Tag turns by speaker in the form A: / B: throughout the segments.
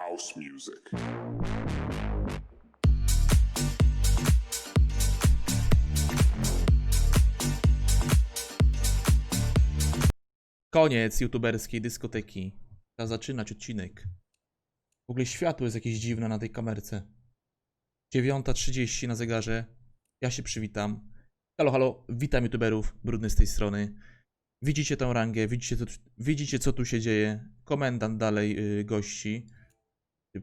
A: house music.
B: Koniec youtuberskiej dyskoteki. Trzeba zaczynać odcinek. W ogóle światło jest jakieś dziwne na tej kamerce. 9.30 na zegarze. Ja się przywitam. Halo, halo, witam youtuberów, brudny z tej strony. Widzicie tę rangę, widzicie, co, widzicie co tu się dzieje. Komendant dalej y, gości.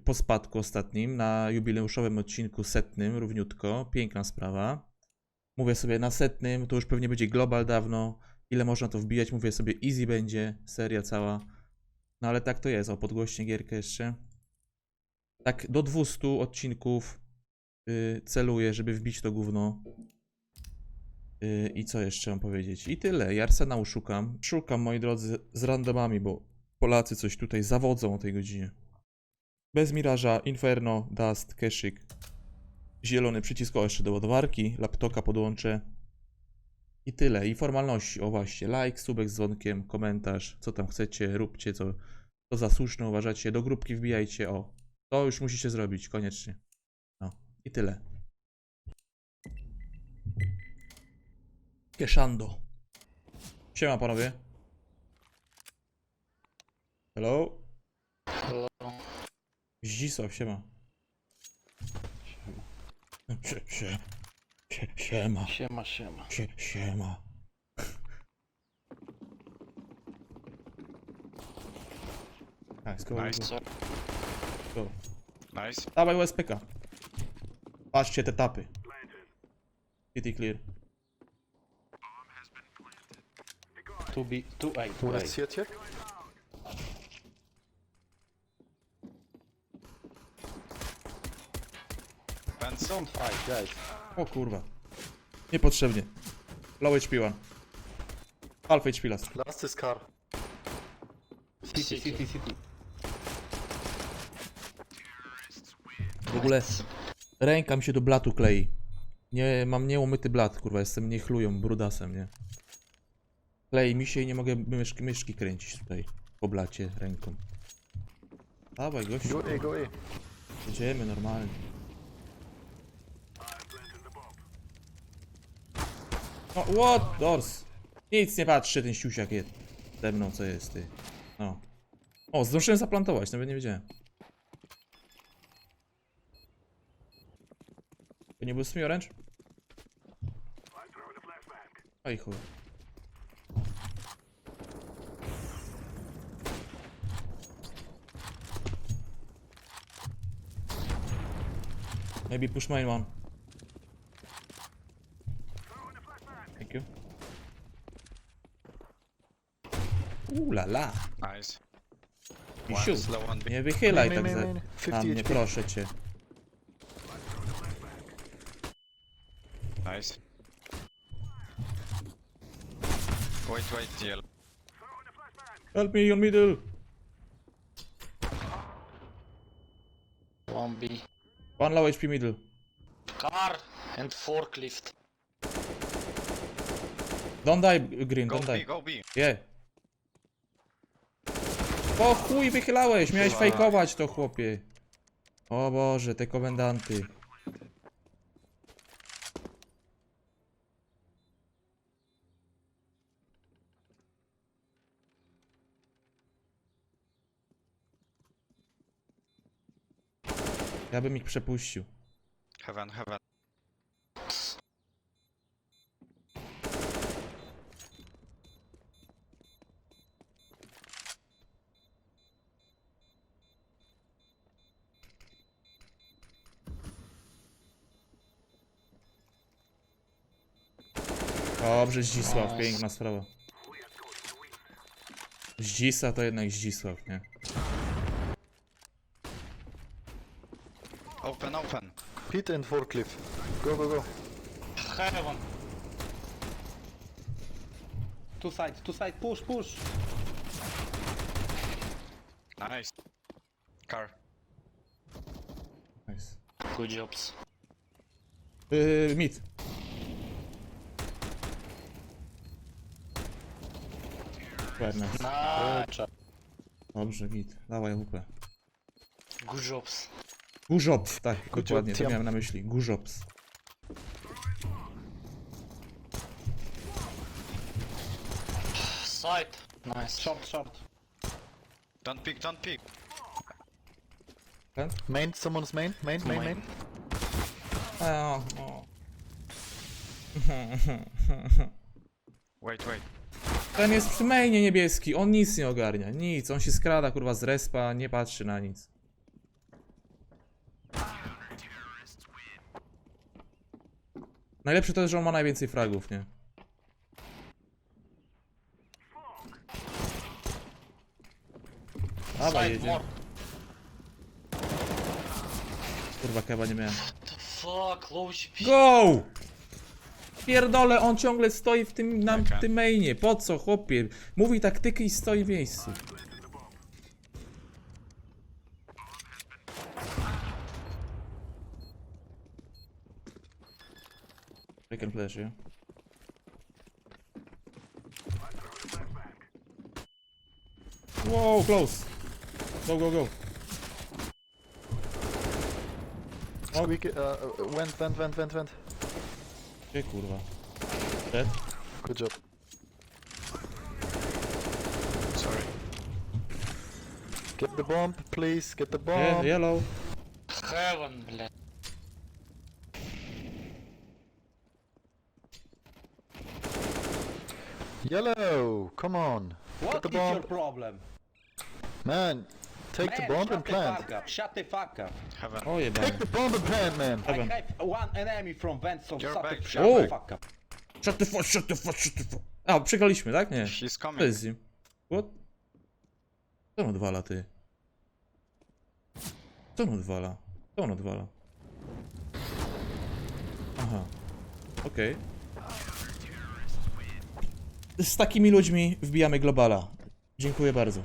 B: Po spadku ostatnim, na jubileuszowym odcinku setnym, równiutko. Piękna sprawa. Mówię sobie na setnym, to już pewnie będzie global dawno. Ile można to wbijać? Mówię sobie easy będzie, seria cała. No ale tak to jest, o podgłośnie gierkę jeszcze. Tak do 200 odcinków y, celuję, żeby wbić to gówno. Y, I co jeszcze mam powiedzieć? I tyle. I Arsenału szukam. Szukam, moi drodzy, z randomami, bo Polacy coś tutaj zawodzą o tej godzinie. Bez Miraża, Inferno, Dust, Keszyk. Zielony przycisk o jeszcze do ładowarki. Laptopa podłączę. I tyle. I formalności. O właśnie. Like, subek z dzwonkiem, komentarz. Co tam chcecie, róbcie, co, co za słuszne uważacie. Do grupki wbijajcie. O. To już musicie zrobić, koniecznie. No. I tyle. Kieszando. Siema panowie. Hello?
C: Hello.
B: Zdzisław, siema. Sie, sie, sie, siema.
C: Siema, siema.
B: Sie, siema. Nice, go,
D: Nice.
B: go.
D: Nice.
B: Dawaj USPK. Patrzcie te tapy. City clear.
C: Tu B, tu A, tu A.
E: See Don't fight, guys.
B: O kurwa. Niepotrzebnie. Low HP one. Half HP last.
E: Last is car.
C: City, city, city.
B: W ogóle ręka mi się do blatu klei. Nie, mam nieumyty blat, kurwa, jestem niechlują, brudasem, nie? Klei mi się i nie mogę myszki, myszki kręcić tutaj po blacie ręką. Dawaj, gościu,
E: Go go A.
B: jedziemy normalnie. No, what? Dors. Nic nie patrzy ten siusiak jest. Ze mną, co jest, ty. No. O, zdążyłem zaplantować, nawet nie wiedziałem. To nie był smioręcz? Oj chuj. Maybe push main one. La.
D: Nice.
B: Misiu,
D: One slow,
B: nie wychylaj
E: Main,
B: tak
E: main,
B: ze...
E: main.
B: na
E: 50
B: mnie,
E: HP.
B: proszę cię.
D: Nice. Wait, wait, yellow.
B: Help me on middle.
C: One B.
B: One low HP middle.
C: Car and forklift.
B: Don't die, green,
D: Go
B: don't
D: B,
B: die.
D: go B.
B: Nie. O chuj, wychylałeś, miałeś fejkować to, chłopie. O Boże, te komendanty. Ja bym ich przepuścił.
D: Heaven, heaven.
B: Dobrze, Zdzisław, piękna sprawa. Zdzisa to jednak Zdzisław, nie?
D: Open, open.
E: Pit and forklift. Go, go, go.
C: Heaven. Two side, two side, push, push.
D: Nice. Car.
B: Nice.
C: Good jobs.
B: Yy, mid. Super, nice.
C: Nice.
B: Dobrze, git. Dawaj łupę.
C: Good jobs.
B: Gurzops, tak, dokładnie, to miałem na myśli. Gurzops.
C: Side. Nice. Short, short.
D: Don't peek, don't peek.
E: Main, someone's main, main, main, main.
B: O, o.
D: Wait, wait.
B: Ten jest przy mainie niebieski, on nic nie ogarnia, nic, on się skrada kurwa z respa, nie patrzy na nic. Najlepsze to jest, że on ma najwięcej fragów, nie?
C: Side
B: jedzie. Kurwa, keba nie miałem.
C: Fuck, low.
B: Go! Pierdolę, on ciągle stoi w tym, na
D: Czeka.
B: tym mainie. Po co, chłopie? Mówi taktykę i stoi w miejscu. I can flash you. Whoa, close. Go, go, go.
E: Squeak, uh, uh, vent, vent, vent, vent, vent.
B: Gdzie kurwa? Dead?
E: Good job.
D: Sorry.
E: Get the bomb, please, get the
B: Yeah,
E: bomb.
B: yellow.
C: Heaven, блядь.
E: Yellow, come on.
A: What
E: the
A: is your
E: bomb.
A: problem?
E: Man, take the bomb and plant.
A: fuck up. Shut the fuck up.
D: Heaven.
B: O jebany.
E: Take the bomb and plant, man.
A: I
B: Heaven.
A: have one enemy from vent, so
D: You're
A: shut,
D: back.
A: the, shut
B: Oh.
A: the fuck up.
B: Shut the fuck, shut the fuck, shut the fuck. A, przegraliśmy, tak? Nie.
D: He's
B: Co
D: coming.
B: jest z nim? What? Co on odwala, ty? Co on odwala? Co on odwala? Aha. Okej. Z takimi ludźmi wbijamy globala. Dziękuję bardzo.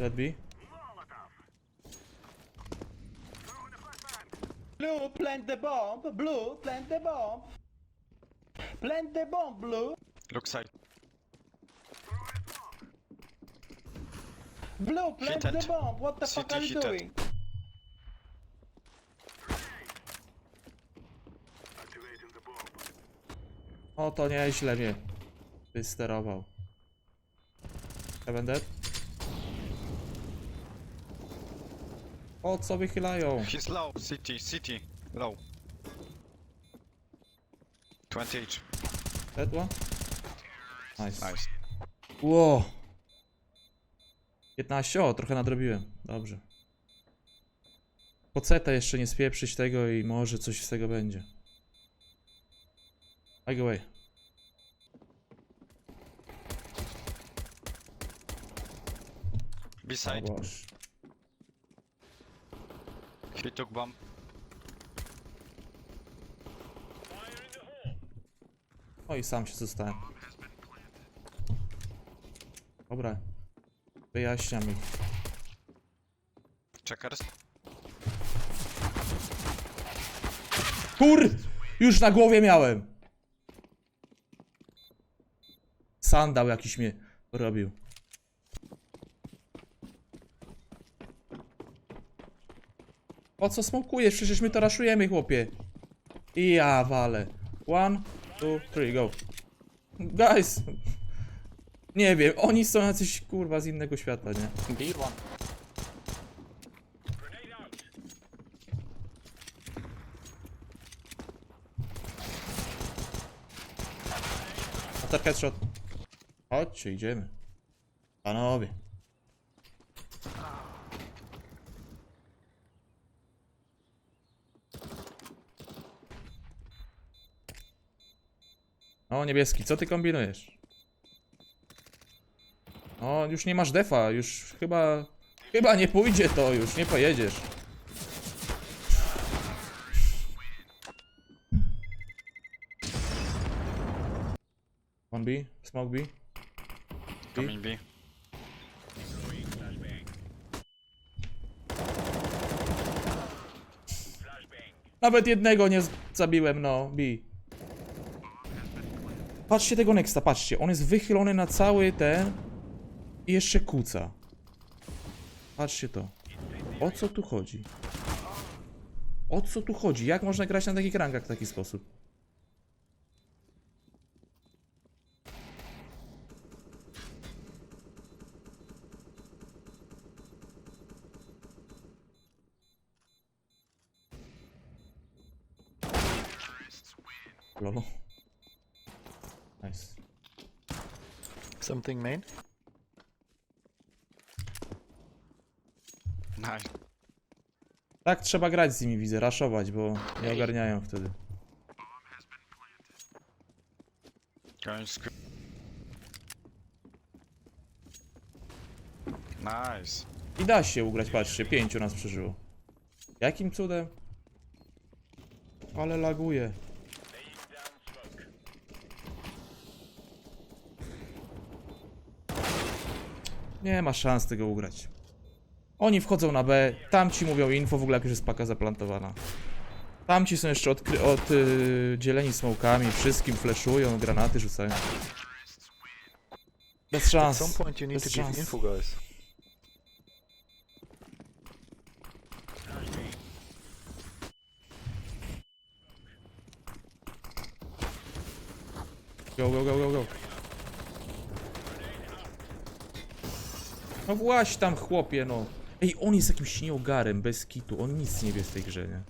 B: Red B?
A: Blue, plant the bomb. Blue, plant the bomb. Plant the bomb, Blue.
D: Look side.
A: Blue, plant the
D: it.
A: bomb. What the fuck
D: City
A: are you
D: it.
A: doing?
B: O, to nieźle mnie wysterował. Heaven dead? O co wychylają?
D: He's low. City, city. Low. 20 each.
B: Dead one? Nice.
D: Nice.
B: Ło! 15, o, trochę nadrobiłem. Dobrze. Po CT jeszcze nie spieprzyć tego i może coś z tego będzie. Go away. O
D: Beside.
B: Boże.
D: He took bomb.
B: O i sam się zostałem. Dobra. Wyjaśniam ich.
D: Checkers.
B: Kur! Już na głowie miałem! Sandał jakiś mnie robił. Po co smokujesz? Przecież my to raszujemy, chłopie. I ja walę. One, two, three, go. Guys! Nie wiem, oni są jacyś kurwa z innego świata, nie?
C: B1.
B: After headshot. Chodźcie, idziemy. Panowie. O, niebieski, co ty kombinujesz? O, już nie masz defa, już chyba... Chyba nie pójdzie to, już nie pojedziesz. One B, smoke B.
D: Coming B.
B: Nawet jednego nie zabiłem, no, B. Patrzcie tego Nexta, patrzcie. On jest wychylony na cały ten i jeszcze kuca. Patrzcie to. O co tu chodzi? O co tu chodzi? Jak można grać na takich rankach w taki sposób? Lolo. Nice.
E: Something main?
D: Nice.
B: Tak trzeba grać z nimi, widzę, raszować, bo nie ogarniają wtedy.
D: Going sc- Nice.
B: I da się ugrać, patrzcie, pięciu nas przeżyło. Jakim cudem? Ale laguje. Nie ma szans tego ugrać. Oni wchodzą na B, tamci mówią info, w ogóle jak już jest paka zaplantowana. Tamci są jeszcze oddzieleni smokami, wszystkim fleszują, granaty rzucają. Bez
E: At
B: szans.
E: some point you need
B: Bez
E: to give
B: szans.
E: info, guys.
B: Go, go, go, go, go. No właśnie tam, chłopie, no. Ej, on jest jakimś nieogarem, bez kitu. On nic nie wie w tej grze, nie?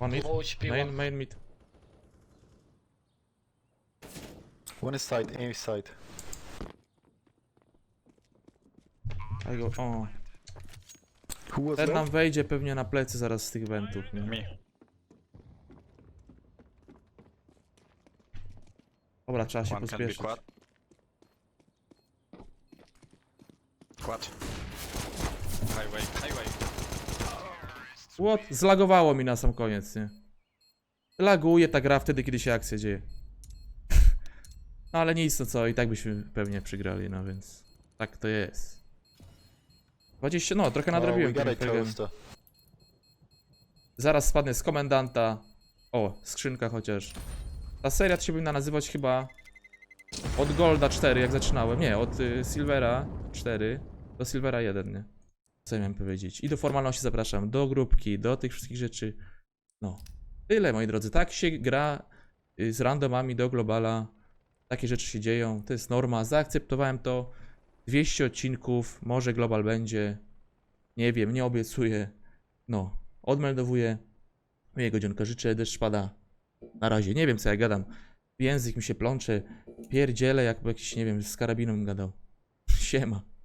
B: One mid. Main, main mid.
E: One is side, A side.
B: I go, o.
E: Who was
B: Ten
E: that?
B: nam wejdzie pewnie na plecy zaraz z tych wentów, nie?
D: Me.
B: Dobra, trzeba się
D: One can be
B: pospieszyć.
D: quad. Quad. Highway, highway.
B: What? Zlagowało mi na sam koniec, nie? Laguje ta gra wtedy, kiedy się akcja dzieje. No ale nic, no co, i tak byśmy pewnie przegrali, no więc tak to jest. 20, no trochę
E: Oh, we
B: nadrobiłem.
E: got toaster.
B: Zaraz spadnę z komendanta. O, skrzynka chociaż. Ta seria to się powinna nazywać chyba od Golda 4, jak zaczynałem. Nie, od y, Silvera 4 do Silvera 1, nie? Co ja miałem powiedzieć? I do formalności zapraszam, do grupki, do tych wszystkich rzeczy. No, tyle moi drodzy. Tak się gra y, z randomami do globala. Takie rzeczy się dzieją, to jest norma. Zaakceptowałem to. 200 odcinków, może global będzie. Nie wiem, nie obiecuję. No, odmeldowuję. Miłego dzionka życzę, deszcz pada. Na razie, nie wiem co ja gadam. Język mi się plącze. Pierdzielę, jakby jakiś, nie wiem, z karabiną gadał. Siema.